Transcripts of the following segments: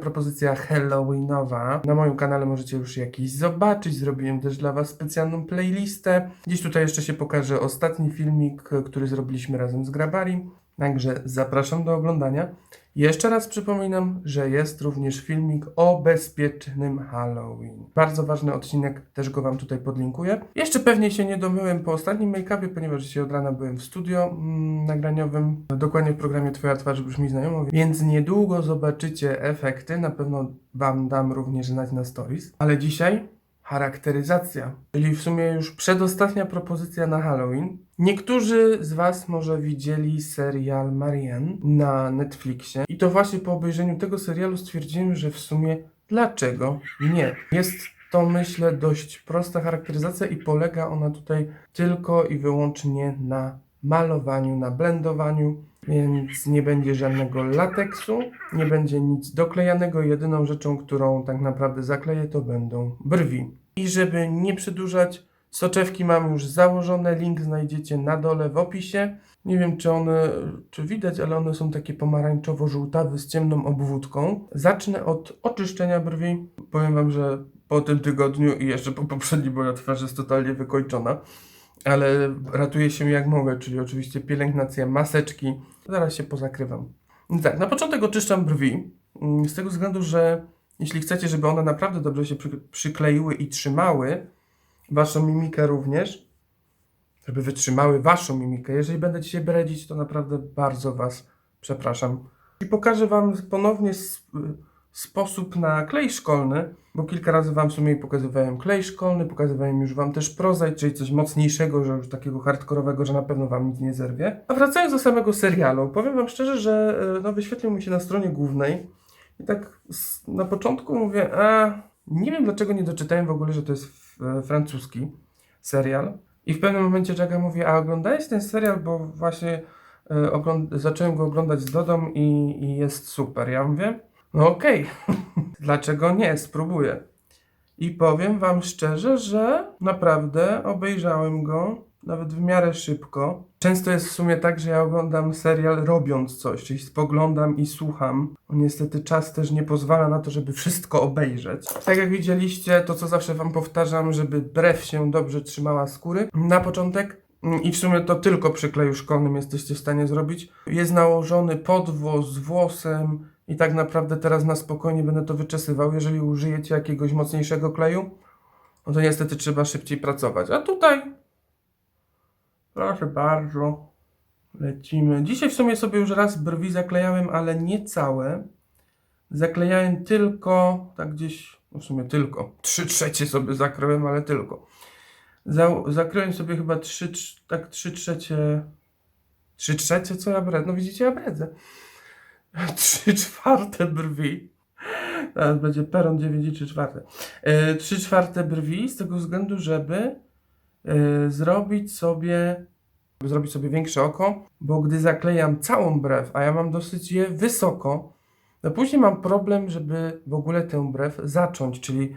propozycja Halloweenowa. Na moim kanale możecie już jakiś zobaczyć. Zrobiłem też dla Was specjalną playlistę. Dziś tutaj jeszcze się pokaże ostatni filmik, który zrobiliśmy razem z Grabari. Także zapraszam do oglądania. Jeszcze raz przypominam, że jest również filmik o bezpiecznym Halloween. Bardzo ważny odcinek, też go Wam tutaj podlinkuję. Jeszcze pewnie się nie domyłem po ostatnim make-upie, ponieważ dzisiaj od rana byłem w studio mm, nagraniowym, dokładnie w programie Twoja twarz brzmi znajomo, więc niedługo zobaczycie efekty, na pewno Wam dam również znać na stories. Ale dzisiaj charakteryzacja, czyli w sumie już przedostatnia propozycja na Halloween. Niektórzy z Was może widzieli serial Marianne na Netflixie i to właśnie po obejrzeniu tego serialu stwierdziłem, że w sumie dlaczego nie? Jest to myślę dość prosta charakteryzacja i polega ona tutaj tylko i wyłącznie na malowaniu, na blendowaniu, więc nie będzie żadnego lateksu, nie będzie nic doklejanego. Jedyną rzeczą, którą tak naprawdę zakleję, to będą brwi. I żeby nie przedłużać, soczewki mam już założone, link znajdziecie na dole w opisie. Nie wiem, czy one, czy widać, ale one są takie pomarańczowo-żółtawe z ciemną obwódką. Zacznę od oczyszczenia brwi. Powiem Wam, że po tym tygodniu i jeszcze po poprzednim moja twarz jest totalnie wykończona ale ratuję się jak mogę, czyli oczywiście pielęgnacja, maseczki. Zaraz się pozakrywam. Tak, na początek oczyszczam brwi, mm, z tego względu, że jeśli chcecie, żeby one naprawdę dobrze się przy, przykleiły i trzymały, waszą mimikę również, żeby wytrzymały waszą mimikę, jeżeli będę dzisiaj bredzić, to naprawdę bardzo was przepraszam. I pokażę wam ponownie sposób na klej szkolny, bo kilka razy Wam w sumie pokazywałem klej szkolny, pokazywałem już Wam też prozaj, czyli coś mocniejszego, że już takiego hardkorowego, że na pewno Wam nic nie zerwie. A wracając do samego serialu, powiem Wam szczerze, że e, no, wyświetlił mi się na stronie głównej i tak na początku mówię, a nie wiem dlaczego nie doczytałem w ogóle, że to jest e, francuski serial. I w pewnym momencie Jaga mówi, a oglądałeś ten serial, bo właśnie ogląd- zacząłem go oglądać z Dodą i, i jest super. Ja mówię, no okej, dlaczego nie, spróbuję. I powiem Wam szczerze, że naprawdę obejrzałem go nawet w miarę szybko. Często jest w sumie tak, że ja oglądam serial robiąc coś, czyli spoglądam i słucham. Niestety czas też nie pozwala na to, żeby wszystko obejrzeć. Tak jak widzieliście, to co zawsze Wam powtarzam, żeby brew się dobrze trzymała skóry. Na początek i w sumie to tylko przy kleju szkolnym jesteście w stanie zrobić. Jest nałożony podwłos z włosem i tak naprawdę teraz na spokojnie będę to wyczesywał. Jeżeli użyjecie jakiegoś mocniejszego kleju, no to niestety trzeba szybciej pracować. A tutaj, proszę bardzo, lecimy. Dzisiaj w sumie sobie już raz brwi zaklejałem, ale nie całe. Zaklejałem tylko, tak gdzieś, no w sumie tylko, trzy trzecie sobie zakryłem, ale tylko. Za, zakryłem sobie chyba trzy, trz- tak trzy trzecie, trzy trzecie, co ja bredzę? No widzicie, ja bredzę. Trzy czwarte brwi. Teraz będzie peron 9 i 3 czwarte. E, Trzy czwarte brwi z tego względu, żeby e, zrobić sobie zrobić sobie większe oko, bo gdy zaklejam całą brew, a ja mam dosyć je wysoko, no później mam problem, żeby w ogóle tę brew zacząć, czyli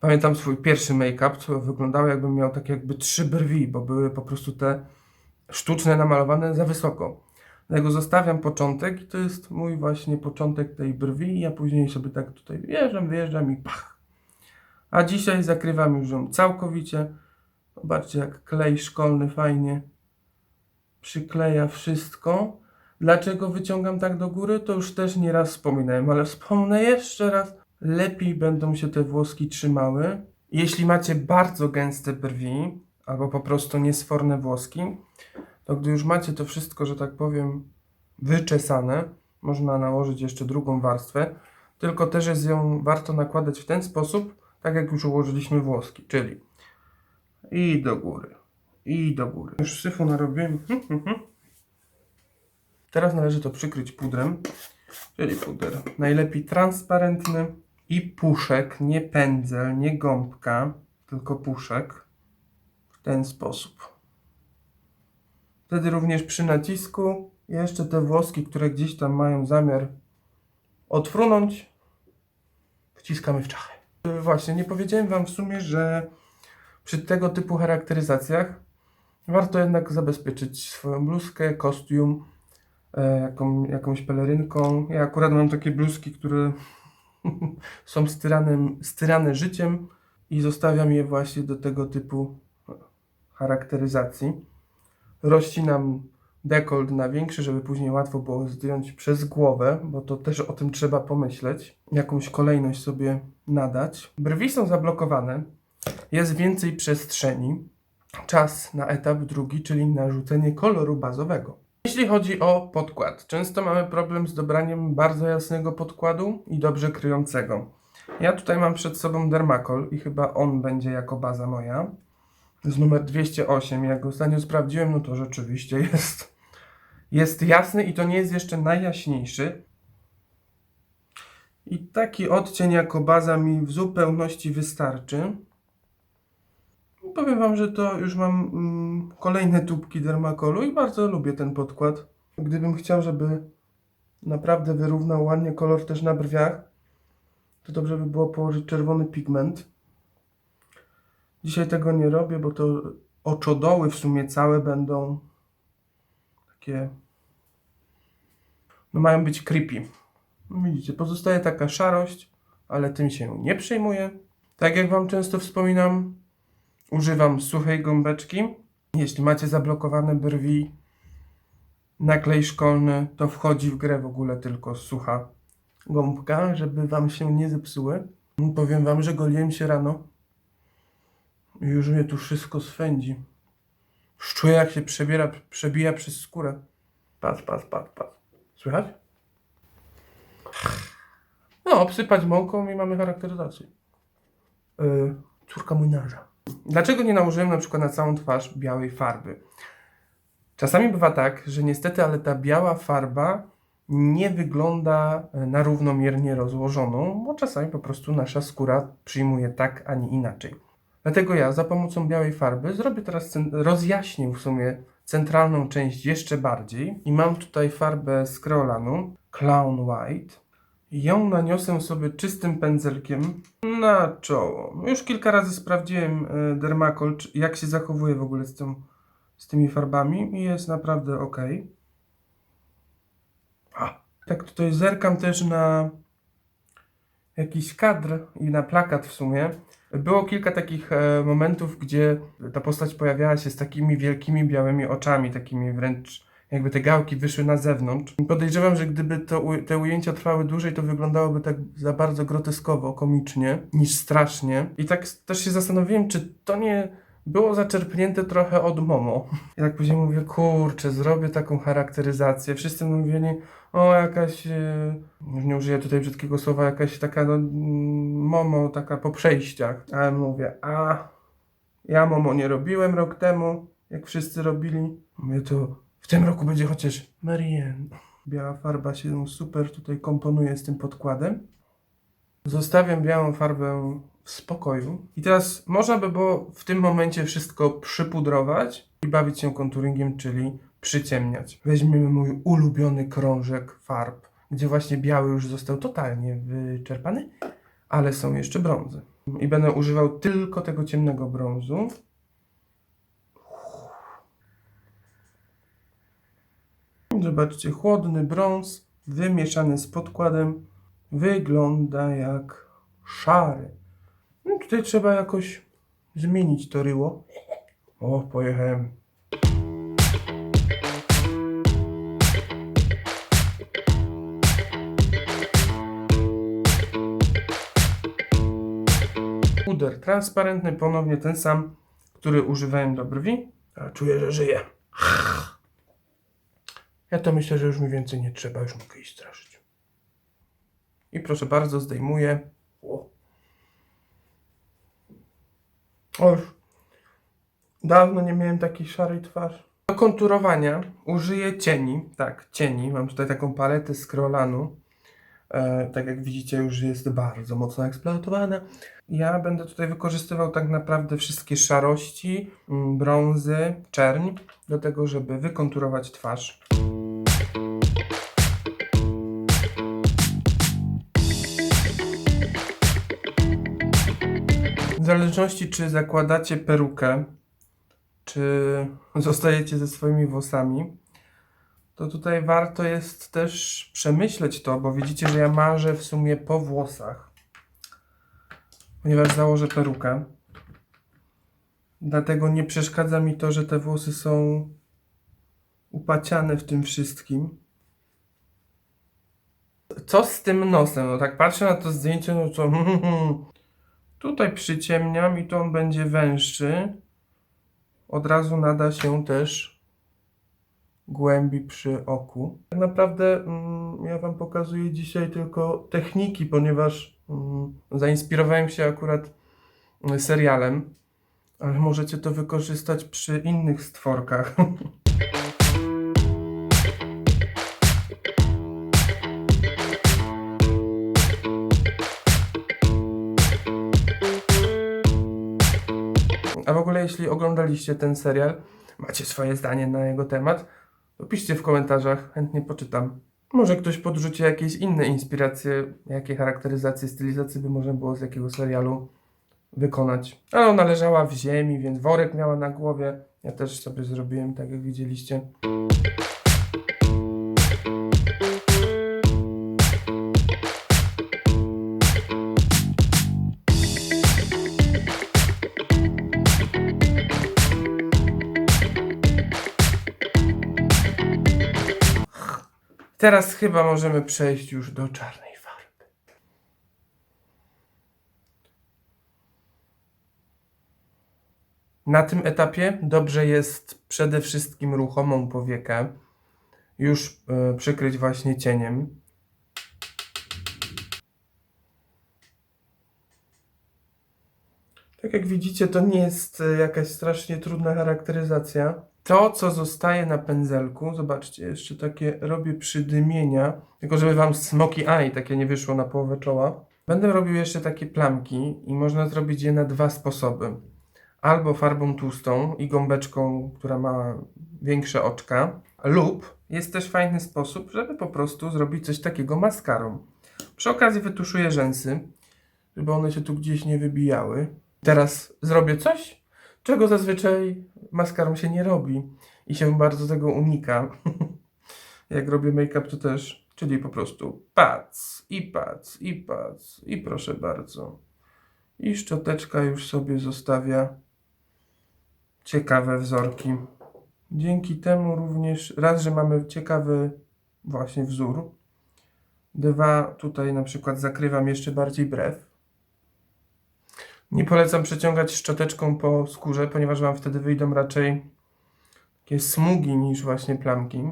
pamiętam swój pierwszy make-up, co wyglądało jakbym miał tak jakby trzy brwi, bo były po prostu te sztuczne namalowane za wysoko. Dlatego zostawiam początek i to jest mój właśnie początek tej brwi ja później sobie tak tutaj wjeżdżam, wyjeżdżam i pach. A dzisiaj zakrywam już ją całkowicie. Zobaczcie jak klej szkolny fajnie przykleja wszystko. Dlaczego wyciągam tak do góry, to już też nieraz wspominałem, ale wspomnę jeszcze raz. Lepiej będą się te włoski trzymały. Jeśli macie bardzo gęste brwi, albo po prostu niesforne włoski, to gdy już macie to wszystko, że tak powiem, wyczesane, można nałożyć jeszcze drugą warstwę, tylko też jest ją warto nakładać w ten sposób, tak jak już ułożyliśmy włoski, czyli i do góry, i do góry. Już syfu narobiłem. Teraz należy to przykryć pudrem, czyli puder najlepiej transparentny i puszek, nie pędzel, nie gąbka, tylko puszek w ten sposób. Wtedy również przy nacisku jeszcze te włoski, które gdzieś tam mają zamiar odfrunąć, wciskamy w czachy. Właśnie, nie powiedziałem Wam w sumie, że przy tego typu charakteryzacjach warto jednak zabezpieczyć swoją bluzkę, kostium e, jaką, jakąś pelerynką. Ja akurat mam takie bluzki, które są styranem, styrane życiem i zostawiam je właśnie do tego typu charakteryzacji. Rozcinam dekolt na większy, żeby później łatwo było zdjąć przez głowę, bo to też o tym trzeba pomyśleć. Jakąś kolejność sobie nadać. Brwi są zablokowane, jest więcej przestrzeni. Czas na etap drugi, czyli narzucenie koloru bazowego. Jeśli chodzi o podkład, często mamy problem z dobraniem bardzo jasnego podkładu i dobrze kryjącego. Ja tutaj mam przed sobą Dermacol i chyba on będzie jako baza moja. Jest numer 208. Jak go ostatnio sprawdziłem, no to rzeczywiście jest, jest jasny i to nie jest jeszcze najjaśniejszy. I taki odcień jako baza mi w zupełności wystarczy. Powiem Wam, że to już mam mm, kolejne tubki Dermacolu i bardzo lubię ten podkład. Gdybym chciał, żeby naprawdę wyrównał ładnie kolor też na brwiach, to dobrze by było położyć czerwony pigment. Dzisiaj tego nie robię, bo to oczodoły w sumie całe będą takie. No mają być creepy. No widzicie, pozostaje taka szarość, ale tym się nie przejmuję. Tak jak Wam często wspominam, używam suchej gąbeczki. Jeśli macie zablokowane brwi, naklej szkolny, to wchodzi w grę w ogóle tylko sucha gąbka, żeby Wam się nie zepsuły. Powiem Wam, że goliłem się rano już mnie tu wszystko swędzi. Już czuję jak się przebiera, przebija przez skórę. Patrz, patrz, patrz, patrz. Słychać? No, obsypać mąką i mamy charakteryzację. Yy, córka młynarza. Dlaczego nie nałożyłem na przykład na całą twarz białej farby? Czasami bywa tak, że niestety, ale ta biała farba nie wygląda e, na równomiernie rozłożoną, bo czasami po prostu nasza skóra przyjmuje tak, a nie inaczej. Dlatego ja za pomocą białej farby zrobię teraz, rozjaśnię w sumie centralną część jeszcze bardziej i mam tutaj farbę z Clown White. Ją naniosę sobie czystym pędzelkiem na czoło. Już kilka razy sprawdziłem e, Dermacol, jak się zachowuje w ogóle z, z tymi farbami i jest naprawdę ok. A, tak tutaj zerkam też na jakiś kadr i na plakat w sumie. Było kilka takich e, momentów, gdzie ta postać pojawiała się z takimi wielkimi białymi oczami, takimi wręcz jakby te gałki wyszły na zewnątrz. Podejrzewam, że gdyby to, te ujęcia trwały dłużej, to wyglądałoby tak za bardzo groteskowo, komicznie, niż strasznie. I tak też się zastanowiłem, czy to nie było zaczerpnięte trochę od Momo. I tak później mówię, kurczę, zrobię taką charakteryzację. Wszyscy mówili, o jakaś, e, już nie użyję tutaj brzydkiego słowa, jakaś taka no, mm, Momo, taka po przejściach. A mówię, a ja Momo nie robiłem rok temu, jak wszyscy robili. Mówię, to w tym roku będzie chociaż Marianne. Biała farba się super tutaj komponuje z tym podkładem. Zostawiam białą farbę w spokoju. I teraz można by było w tym momencie wszystko przypudrować i bawić się konturingiem, czyli przyciemniać. Weźmiemy mój ulubiony krążek farb, gdzie właśnie biały już został totalnie wyczerpany, ale są jeszcze brązy. I będę używał tylko tego ciemnego brązu. Zobaczcie, chłodny brąz wymieszany z podkładem wygląda jak szary. No tutaj trzeba jakoś zmienić to ryło. O, pojechałem. Puder transparentny, ponownie ten sam, który używałem do brwi. A czuję, że żyje. Ja to myślę, że już mi więcej nie trzeba, już mogę iść straszyć. I proszę bardzo, zdejmuję. O. O, już dawno nie miałem takiej szarej twarzy. Do konturowania użyję cieni. Tak, cieni. Mam tutaj taką paletę z Krolanu. E, tak jak widzicie, już jest bardzo mocno eksploatowana. Ja będę tutaj wykorzystywał tak naprawdę wszystkie szarości, mm, brązy, czerń, do tego, żeby wykonturować twarz. W zależności czy zakładacie perukę, czy zostajecie ze swoimi włosami, to tutaj warto jest też przemyśleć to, bo widzicie, że ja marzę w sumie po włosach. Ponieważ założę perukę. Dlatego nie przeszkadza mi to, że te włosy są upaciane w tym wszystkim. Co z tym nosem? No tak patrzę na to zdjęcie, no to tutaj przyciemniam i to on będzie węższy. Od razu nada się też głębi przy oku. Tak naprawdę mm, ja Wam pokazuję dzisiaj tylko techniki, ponieważ mm, zainspirowałem się akurat mm, serialem, ale możecie to wykorzystać przy innych stworkach. A w ogóle, jeśli oglądaliście ten serial, macie swoje zdanie na jego temat, piszcie w komentarzach, chętnie poczytam. Może ktoś podrzuci jakieś inne inspiracje, jakie charakteryzacje, stylizacje by można było z jakiego serialu wykonać. Ale ona leżała w ziemi, więc worek miała na głowie. Ja też sobie zrobiłem, tak jak widzieliście. Teraz chyba możemy przejść już do czarnej farby. Na tym etapie dobrze jest przede wszystkim ruchomą powiekę już e, przykryć właśnie cieniem. Tak jak widzicie, to nie jest e, jakaś strasznie trudna charakteryzacja. To, co zostaje na pędzelku, zobaczcie, jeszcze takie robię przydymienia, tylko żeby wam smoky eye takie nie wyszło na połowę czoła. Będę robił jeszcze takie plamki i można zrobić je na dwa sposoby. Albo farbą tłustą i gąbeczką, która ma większe oczka, lub jest też fajny sposób, żeby po prostu zrobić coś takiego maskarą. Przy okazji wytuszuję rzęsy, żeby one się tu gdzieś nie wybijały. Teraz zrobię coś, czego zazwyczaj maskarą się nie robi i się bardzo tego unika. Jak robię make-up to też, czyli po prostu pac i pac i pac i proszę bardzo. I szczoteczka już sobie zostawia ciekawe wzorki. Dzięki temu również raz, że mamy ciekawy właśnie wzór. Dwa, tutaj na przykład zakrywam jeszcze bardziej brew. Nie polecam przeciągać szczoteczką po skórze, ponieważ Wam wtedy wyjdą raczej takie smugi niż właśnie plamki.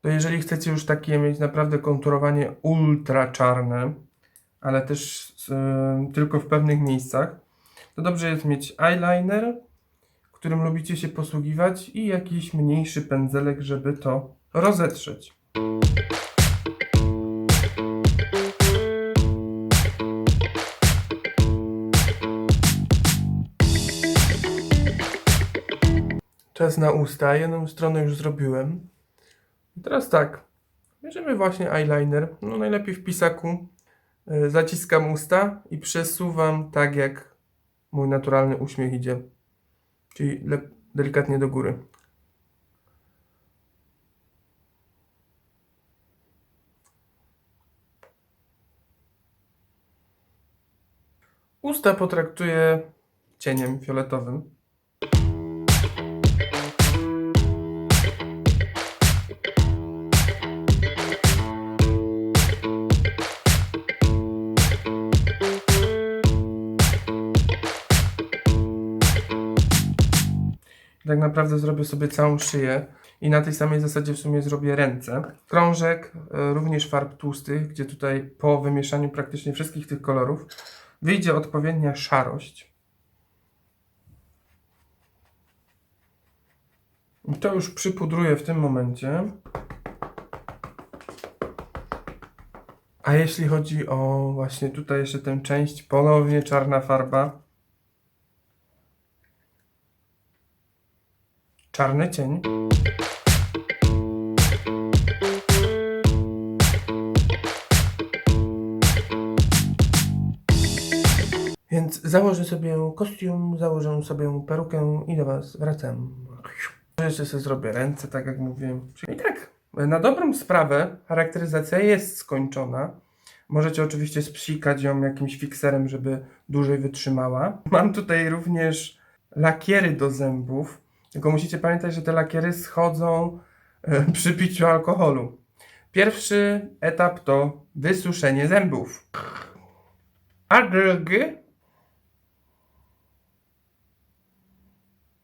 To jeżeli chcecie już takie mieć naprawdę konturowanie ultra czarne, ale też e, tylko w pewnych miejscach, to dobrze jest mieć eyeliner, którym lubicie się posługiwać i jakiś mniejszy pędzelek, żeby to rozetrzeć. Czas na usta. Jedną stronę już zrobiłem. Teraz tak. Bierzemy właśnie eyeliner. No najlepiej w pisaku. E, Zaciskam usta i przesuwam tak, jak mój naturalny uśmiech idzie. Czyli delikatnie do góry. Usta potraktuję cieniem fioletowym. Tak naprawdę zrobię sobie całą szyję i na tej samej zasadzie w sumie zrobię ręce. Krążek, e, również farb tłustych, gdzie tutaj po wymieszaniu praktycznie wszystkich tych kolorów wyjdzie odpowiednia szarość. I to już przypudruję w tym momencie. A jeśli chodzi o właśnie tutaj jeszcze tę część, ponownie czarna farba. Czarny cień. Założę sobie kostium, założę sobie perukę i do Was wracam. Jeszcze sobie zrobię ręce, tak jak mówiłem. I tak, na dobrą sprawę charakteryzacja jest skończona. Możecie oczywiście spsikać ją jakimś fikserem, żeby dłużej wytrzymała. Mam tutaj również lakiery do zębów. Tylko musicie pamiętać, że te lakiery schodzą e, przy piciu alkoholu. Pierwszy etap to wysuszenie zębów. A drugi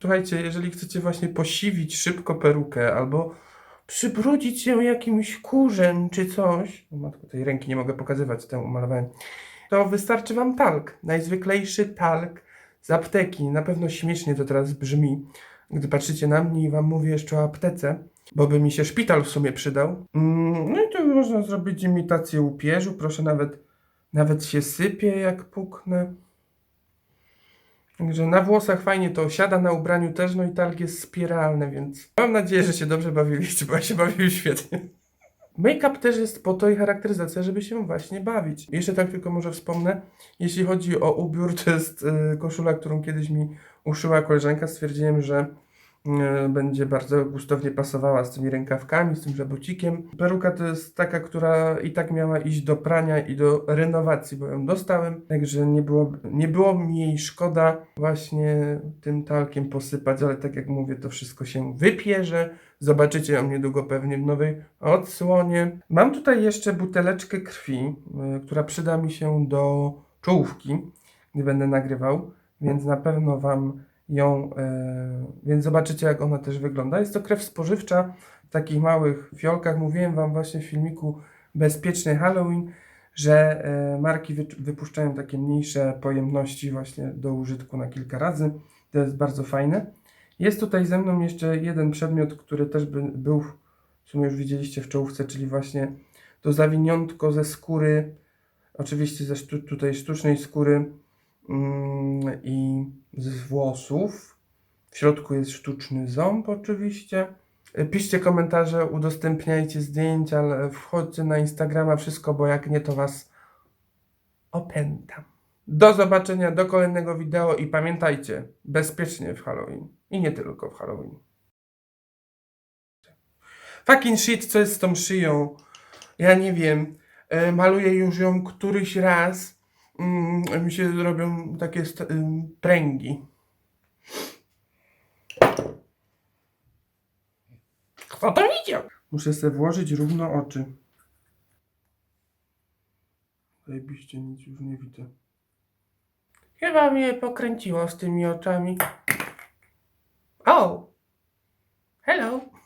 Słuchajcie, jeżeli chcecie właśnie posiwić szybko perukę albo przybrudzić się jakimś kurzem czy coś, o matko, tej ręki nie mogę pokazywać, tę umalowałem, to wystarczy wam talk, najzwyklejszy talk z apteki. Na pewno śmiesznie to teraz brzmi, gdy patrzycie na mnie i wam mówię jeszcze o aptece, bo by mi się szpital w sumie przydał. Mm, no i tu można zrobić imitację upierzu, proszę nawet, nawet się sypie jak puknę. Także na włosach fajnie to siada, na ubraniu też, no i talk jest spiralny, więc mam nadzieję, że się dobrze bawiliście, bo ja się bawiłem świetnie. Make-up też jest po to i charakteryzacja, żeby się właśnie bawić. Jeszcze tak tylko może wspomnę, jeśli chodzi o ubiór, to jest y, koszula, którą kiedyś mi uszyła koleżanka. Stwierdziłem, że będzie bardzo gustownie pasowała z tymi rękawkami, z tym żabocikiem. Peruka to jest taka, która i tak miała iść do prania i do renowacji, bo ją dostałem, także nie było, nie było mi jej szkoda właśnie tym talkiem posypać, ale tak jak mówię, to wszystko się wypierze. Zobaczycie ją niedługo pewnie w nowej odsłonie. Mam tutaj jeszcze buteleczkę krwi, y, która przyda mi się do czołówki, gdy będę nagrywał, więc na pewno Wam ją, e, więc zobaczycie jak ona też wygląda. Jest to krew spożywcza w takich małych fiolkach. Mówiłem Wam właśnie w filmiku Bezpieczny Halloween, że e, marki wy, wypuszczają takie mniejsze pojemności właśnie do użytku na kilka razy. To jest bardzo fajne. Jest tutaj ze mną jeszcze jeden przedmiot, który też by, był, w sumie już widzieliście w czołówce, czyli właśnie to zawiniątko ze skóry, oczywiście ze sztu, tutaj sztucznej skóry i z włosów. W środku jest sztuczny ząb oczywiście. Piszcie komentarze, udostępniajcie zdjęcia, wchodźcie na Instagrama, wszystko, bo jak nie, to was opętam. Do zobaczenia, do kolejnego wideo i pamiętajcie, bezpiecznie w Halloween. I nie tylko w Halloween. Fucking shit, co jest z tą szyją? Ja nie wiem. E, maluję już ją któryś raz. Mm, mi się robią takie ym, pręgi. Kto to widział? Muszę sobie włożyć równo oczy. Zajebiście, nic już nie widzę. Chyba mnie pokręciło z tymi oczami. O! Hello!